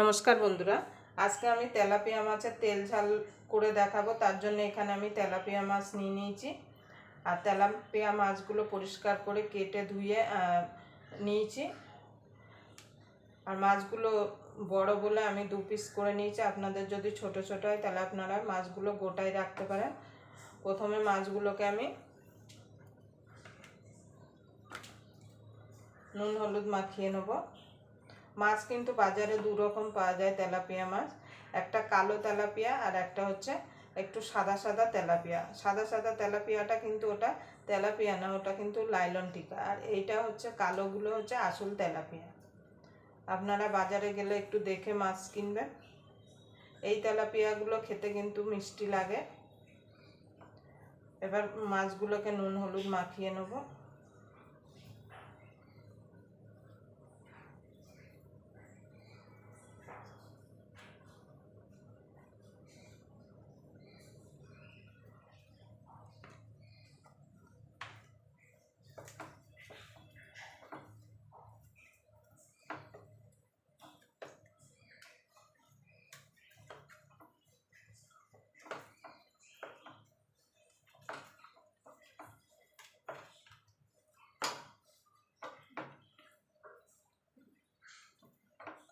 নমস্কার বন্ধুরা। আজকে আমি তেলাপিয়া মাছের তেল ঝাল করে দেখাবো, তার জন্য এখানে আমি তেলাপিয়া মাছ নিয়ে নিয়েছি। আর তেলাপিয়া মাছগুলো পরিষ্কার করে কেটে ধুয়ে নিয়েছি। আর মাছগুলো বড় বলে আমি দু পিস করে নিয়েছি। আপনাদের যদি ছোট ছোট হয়, তাহলে আপনারা মাছগুলো গোটায় রাখতে পারেন। প্রথমে মাছগুলোকে আমি নুন, হলুদ মাখিয়ে নেব। মাছ কিন্তু বাজারে দু রকম পাওয়া যায় তেলাপিয়া মাছ। একটা কালো তেলাপিয়া আর একটা হচ্ছে একটু সাদা সাদা তেলাপিয়া। সাদা সাদা তেলাপিয়াটা কিন্তু ওটা তেলাপিয়া না, ওটা কিন্তু লাইলন টিকা। আর এইটা হচ্ছে কালোগুলো হচ্ছে আসল তেলাপিয়া। আপনারা বাজারে গেলে একটু দেখে মাছ কিনবেন। এই তেলাপিয়াগুলো খেতে কিন্তু মিষ্টি লাগে। এবার মাছগুলোকে নুন, হলুদ মাখিয়ে নেব।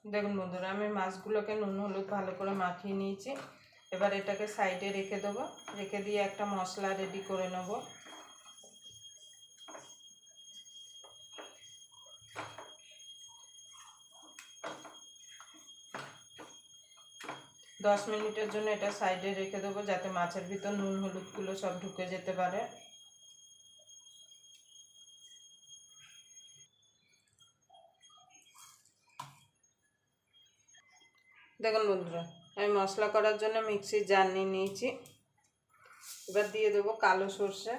দেখুন বন্ধুরা, আমি মাছগুলোকে নুন, হলুদ ভালো করে মাখিয়ে নিয়েছি। এবার এটাকে সাইডে রেখে দেবো। রেখে দিয়ে একটা মশলা রেডি করে নেব। দশ মিনিটের জন্য এটা সাইডে রেখে দেবো যাতে মাছের ভিতর নুন, হলুদগুলো সব ঢুকে যেতে পারে। দেখুন বন্ধুরা, আমি মশলা করার জন্য মিক্সির জার নিয়ে নিয়েছি। এবার দিয়ে দেবো কালো সর্ষে।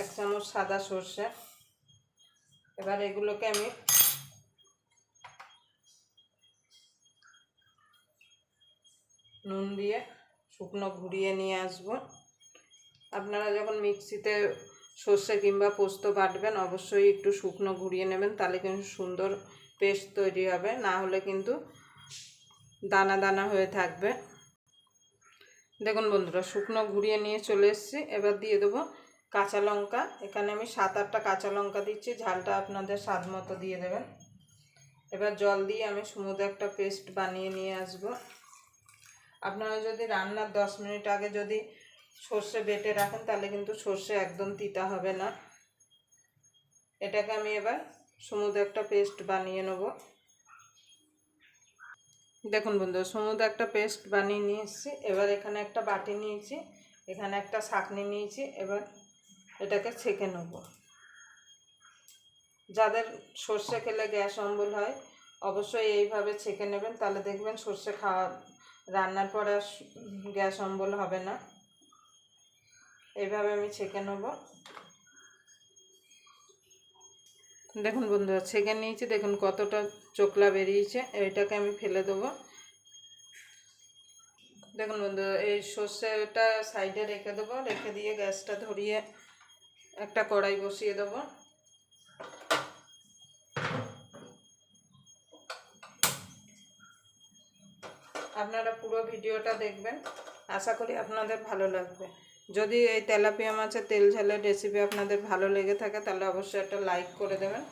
এক চামচ সাদা সর্ষে। এবার এগুলোকে আমি নুন দিয়ে শুকনো ঘুরিয়ে নিয়ে আসব। আপনারা যখন মিক্সিতে সর্ষে কিংবা পোস্ত বাটবেন, অবশ্যই একটু শুকনো ঘুরিয়ে নেবেন, তাহলে কিন্তু সুন্দর পেস্ট তৈরি হবে, না হলে কিন্তু দানা দানা হয়ে থাকবে। দেখুন বন্ধুরা, শুকনো ঘুরিয়ে নিয়ে চলে এসেছি। এবার দিয়ে দেবো কাঁচা লঙ্কা। এখানে আমি সাত আটটা কাঁচা লঙ্কা দিচ্ছি, ঝালটা আপনাদের স্বাদ মতো দিয়ে দেবেন। এবার জল দিয়ে আমি সমুদ্র একটা পেস্ট বানিয়ে নিয়ে আসব। আপনারা যদি রান্নার দশ মিনিট আগে যদি সর্ষে বেটে রাখেন, তাহলে কিন্তু সর্ষে একদম তিতা হবে না। এটাকে আমি এবার সমুদ্র একটা পেস্ট বানিয়ে নেব। দেখুন বন্ধু সমুদ্র একটা পেস্ট বানিয়ে নিয়ে এসেছি এবার এখানে একটা বাটি নিয়েছি, এখানে একটা ছাঁকনি নিয়েছি, এবার এটাকে ছেঁকে নেব। যাদের সর্ষে খেলে গ্যাস অম্বল হয়, অবশ্যই এইভাবে ছেঁকে নেবেন, তাহলে দেখবেন সর্ষে খাওয়া, রান্নার পরে গ্যাস অম্বল হবে না। এইভাবে আমি ছেঁকে নেব। দেখুন বন্ধুরা, ছেঁকে নিয়েছি, দেখুন কতটা চোকলা বেরিয়েছে এইটাকে আমি ফেলে দেবো। দেখুন বন্ধু এই সর্ষেটা সাইডে রেখে দেবো, রেখে দিয়ে গ্যাসটা ধরিয়ে একটা কড়াই বসিয়ে দেবো। আপনারা পুরো ভিডিওটা দেখবেন। আশা করি আপনাদের ভালো লাগবে। যদি এই তেলাপিয়া মাছের তেল ঝালের রেসিপি আপনাদের ভালো লেগে থাকে, তাহলে অবশ্যই একটা লাইক করে দেবেন।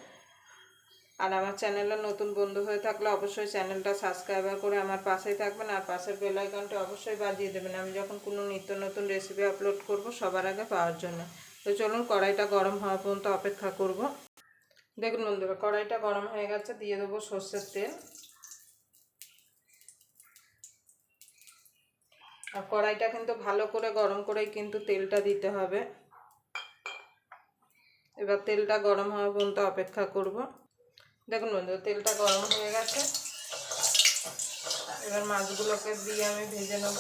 আর আমার চ্যানেলে নতুন বন্ধু হয়ে থাকলে অবশ্যই চ্যানেলটা সাবস্ক্রাইবার করে আমার পাশেই থাকবেন, আর পাশের বেল আইকনটা অবশ্যই বাজিয়ে দেবেন। আমি যখন কোনো নিত্য নতুন রেসিপি আপলোড করব সবার আগে পাওয়ার জন্য। তো চলুন কড়াইটা গরম হওয়া পর্যন্ত অপেক্ষা করব। দেখুন বন্ধুরা, কড়াইটা গরম হয়ে গেছে, দিয়ে দেবো সর্ষের তেল। আর কড়াইটা কিন্তু ভালো করে গরম করেই কিন্তু তেলটা দিতে হবে। এবার তেলটা গরম হওয়া পর্যন্ত অপেক্ষা করব। দেখুন বন্ধু, তেলটা গরম হয়ে গেছে। এবার মাছগুলোকে দিয়ে আমি ভেজে নেব।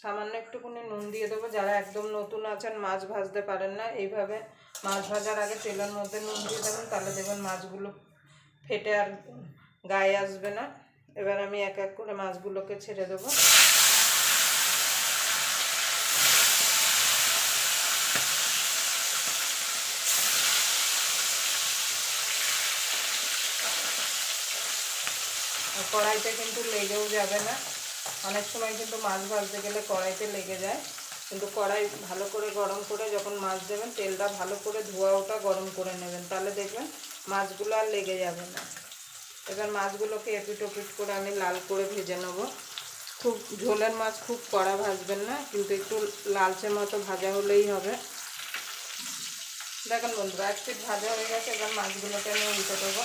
সামান্য একটুখানি নুন দিয়ে দেবো। যারা একদম নতুন আছেন, মাছ ভাজতে পারেন না। এইভাবে মাছ ভাজার আগে তেলের মধ্যে নুন দিয়ে দেবেন, তাহলে দেখবেন মাছগুলো ফেটে আর গায়ে আসবে না। এবার আমি এক এক করে মাছগুলোকে ছেড়ে দেবো। কড়াইতে কিন্তু লেগেও যাবে না। অনেক সময় কিন্তু মাছ ভাজতে গেলে কড়াইতে লেগে যায়। কিন্তু কড়াই ভালো করে গরম করে যখন মাছ দেবেন, তেলটা ভালো করে ধোয়া ওটা গরম করে নেবেন। তাহলে দেখবেন মাছগুলো আর লেগে যাবে না। এবার মাছগুলোকে এপিট ওপিট করে আমি লাল করে ভেজে নেব। খুব ঝোলের মাছ খুব কড়া ভাজবেন না, কিন্তু একটু লালচে মতো ভাজা হলেই হবে। দেখেন বন্ধুরা, এক পিট ভাজা হয়ে গেছে, এবার মাছগুলোকে আমি উল্টে দেবো।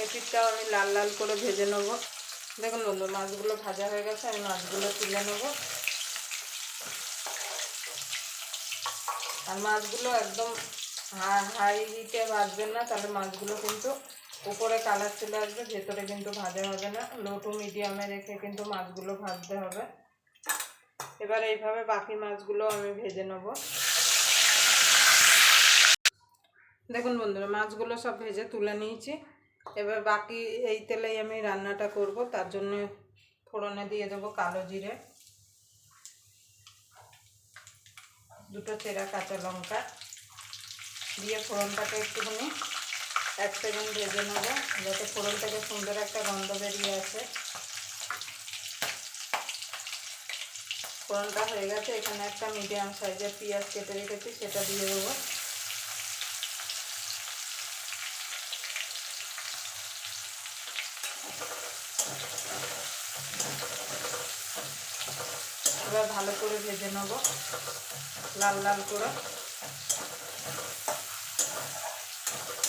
এই আমি লাল লাল করে ভেজে নেব। দেখুন বন্ধু, মাছগুলো ভাজা হয়ে গেছে, আমি মাছগুলো তুলে নেব। আর মাছগুলো একদম হাই হিটে ভাজবেন না, তাহলে মাছগুলো কিন্তু উপরে কালার চলে আসবে, ভেতরে কিন্তু ভাজা হবে না। লো টু মিডিয়ামে রেখে কিন্তু মাছগুলো ভাজতে হবে। এবার এইভাবে বাকি মাছগুলো আমি ভেজে নেব। দেখুন বন্ধুরা, মাছগুলো সব ভেজে তুলে নিয়েছি। এবার বাকি এই তেলেই আমি রান্নাটা করব, তার জন্য ফোড়নে দিয়ে দেবো কালো জিরে। দুটো চেরা কাঁচা লঙ্কা দিয়ে ফোড়নটাকে একটুখানি এক সেকেন্ড ভেজে নেব, যাতে ফোড়ন থেকে সুন্দর একটা গন্ধ বেরিয়ে আসে। ফোড়নটা হয়ে গেছে, এখানে একটা মিডিয়াম সাইজের পেঁয়াজ কেটে রেখেছি, সেটা দিয়ে দেবো। এবার ভালো করে ভেজে নেব, লাল লাল করে।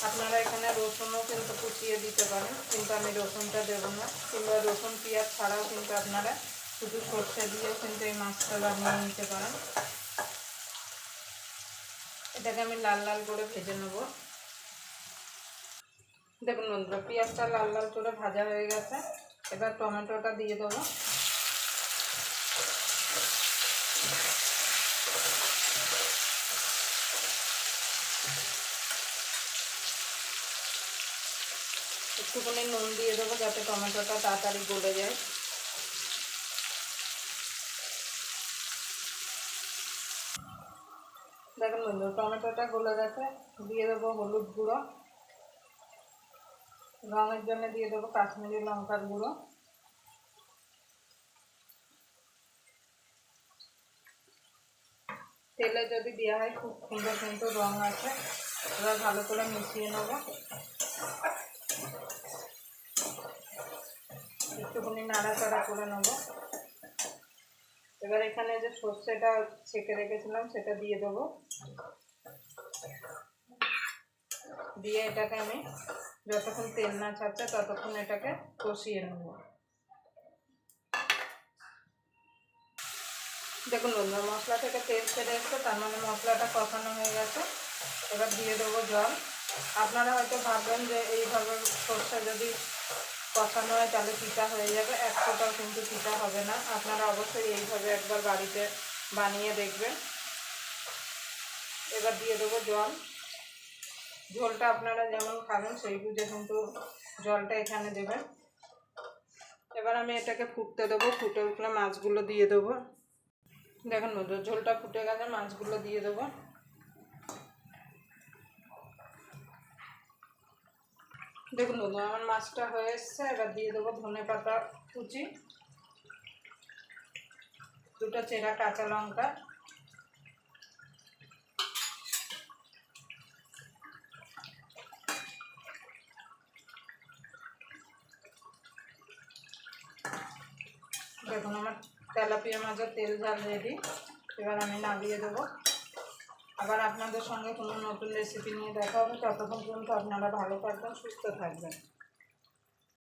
আপনারা এখানে রসুনও কিন্তু কুচিয়ে দিতে পারেন, কিন্তু আমি রসুনটা দেবো না। কিংবা রসুন পেঁয়াজ ছাড়াও কিন্তু আপনারা শুধু সর্ষে দিয়েও কিন্তু এই মাছটা বানিয়ে নিতে পারেন। এটাকে আমি লাল লাল করে ভেজে নেব। দেখুন পেঁয়াজটা লাল লাল করে ভাজা হয়ে গেছে। এবার টমেটোটা দিয়ে দেবো। একটুখানি নুন দিয়ে দেবো যাতে টমেটোটা তাড়াতাড়ি গলে যায়। দেখুন বন্ধু টমেটোটা গলে গেছে। দিয়ে দেবো হলুদ গুঁড়ো। রঙের জন্য দিয়ে দেবো কাশ্মীরি লঙ্কার গুঁড়ো। তেলে যদি দেওয়া হয় খুব সুন্দর কিন্তু রঙ আছে, এবার ভালো করে মিশিয়ে নেব। একটুখানি নাড়াচাড়া করে নেব। এবার এখানে যে সর্ষেটা ছেঁকে রেখেছিলাম, সেটা দিয়ে দেবো। দিয়ে এটাকে আমি যতক্ষণ তেল না ছাড়ছে ততক্ষণ এটাকে কষিয়ে নেব। দেখুন বন্ধু মশলা থেকে তেল ছেড়ে এসছে, তার মানে মশলাটা কষানো হয়ে গেছে। এবার দিয়ে দেবো জল। আপনারা হয়তো ভাববেন যে এইভাবে সর্ষে যদি কষানো হয়, তাহলে পিঠা হয়ে যাবে। এক ফোটাও কিন্তু পিঠা হবে না। আপনারা অবশ্যই এইভাবে একবার বাড়িতে বানিয়ে দেখবেন। এবার দিয়ে দেবো জল। ঝোলটা আপনারা যেমন খাবেন সেই বুঝে কিন্তু জলটা এখানে দেবেন। এবার আমি এটাকে ফুটতে দেবো, ফুটে উঠলে মাছগুলো দিয়ে দেবো। দেখেন বন্ধু ঝোলটা ফুটে গেলে মাছগুলো দিয়ে দেবো। দেখুন বন্ধু আমার মাছটা হয়ে এসছে, এবার দিয়ে দেবো ধনে পাতা কুচি, দুটো চেরা কাঁচা লঙ্কা। দেখুন, আমার তেলাপিয়া মাছের তেল ঝাল রেডি এবার আমি নামিয়ে দেবো। আবার আপনাদের সঙ্গে কোনো নতুন রেসিপি নিয়ে দেখা হবে। ততক্ষণ পর্যন্ত আপনারা ভালো থাকবেন, সুস্থ থাকবেন।